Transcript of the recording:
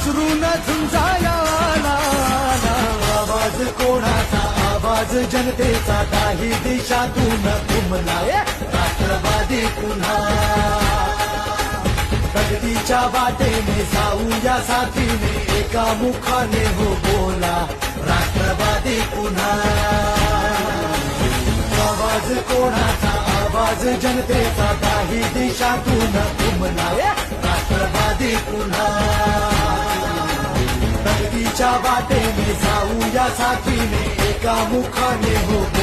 विसरून तुमचा आवाज कोणाचा? आवाज जनतेचा. काही दिशातून तुम्हाला राष्ट्रवादी पुन्हा. प्रगतीच्या वाटेने जाऊया साथीने. एका मुखाने हो बोला राष्ट्रवादी पुन्हा. आवाज कोणाचा? आवाज जनतेचा. काही दिशातून तुम्हाला राष्ट्रवादी पुन्हा. मुक्तीच्या वाटेने जाऊया साथीने. एका मुखाने हो